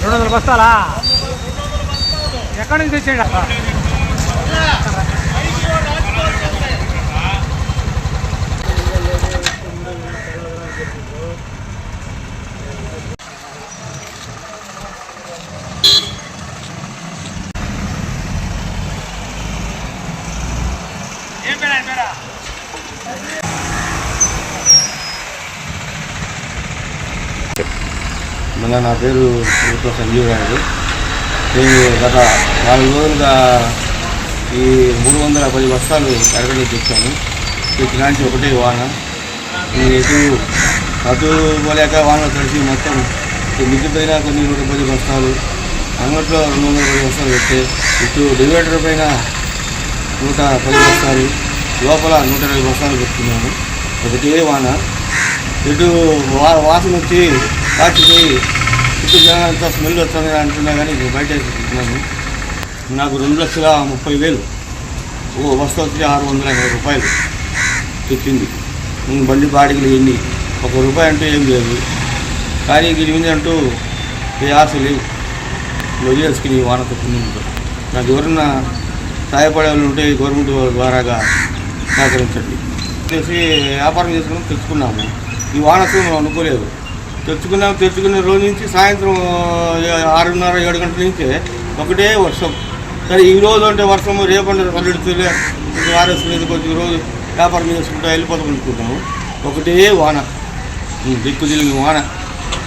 రెండు వందల బస్తాలా? ఎక్కడి నుంచి తెచ్చేయండి అబ్బా? ఏం పేరా? మన నా పేరు ప్రభుత్వ సంజీవ్ నాయుడు నేను గత నాలుగు రోజులుగా ఈ మూడు వందల పది బస్తాలు అరగడి తెచ్చాను. తెచ్చినాంచి ఒకటే వాన నేను ఎటు అటు పోలేక వానలు కలిసి మొత్తం మిగిలిపోయిన కొన్ని నూట పది బస్తాలు అంగట్లో రెండు వందల పది బస్తాలు పెట్టే ఇటు డివైడర్ పైన నూట పది బస్తాలు లోపల నూట ఇరవై బస్తాలు పెట్టుకున్నాను. ఒకటే వాన ఇటు వా వాసన వచ్చి కాచిపోయి ఇప్పుడు జనాలంతా స్మెల్ వస్తుంది అంటున్నా కానీ ఇప్పుడు బయట వేసుకుంటున్నాను నాకు రెండు లక్షల ముప్పై వేలు. ఓ వస్తు వచ్చి ఆరు వందల ఎనభై రూపాయలు తెచ్చింది నేను బండి బాడిగలు ఎన్ని? ఒక రూపాయి అంటూ ఏం లేదు. కానీ దీని మీద అంటూ ఏ ఆశ లేవు వదిలేసుకుని వాన తప్పుకుంటూ నాకు ఎవరన్నా సహాయపడే వాళ్ళు ఉంటే గవర్నమెంట్ ద్వారాగా సహకరించండి. చేసి వ్యాపారం చేసుకుని తెచ్చుకున్నాము ఈ వానకు మనం అనుకోలేదు. తెచ్చుకున్నాం తెచ్చుకున్న రోజు నుంచి సాయంత్రం ఆరున్నర ఏడు గంటల నుంచే ఒకటే వర్షం. సరే ఈ రోజు అంటే వర్షం రేపంటే పల్లెడుతులే ఆర్ఎస్ లేదు కొంచెం రోజు వ్యాపారం చేసుకుంటా వెళ్ళిపోతాం అనుకుంటాము ఒకటే వాన. దిక్కు తిరిగి వాన.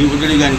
ఈ బుద్ధుడి కానీ.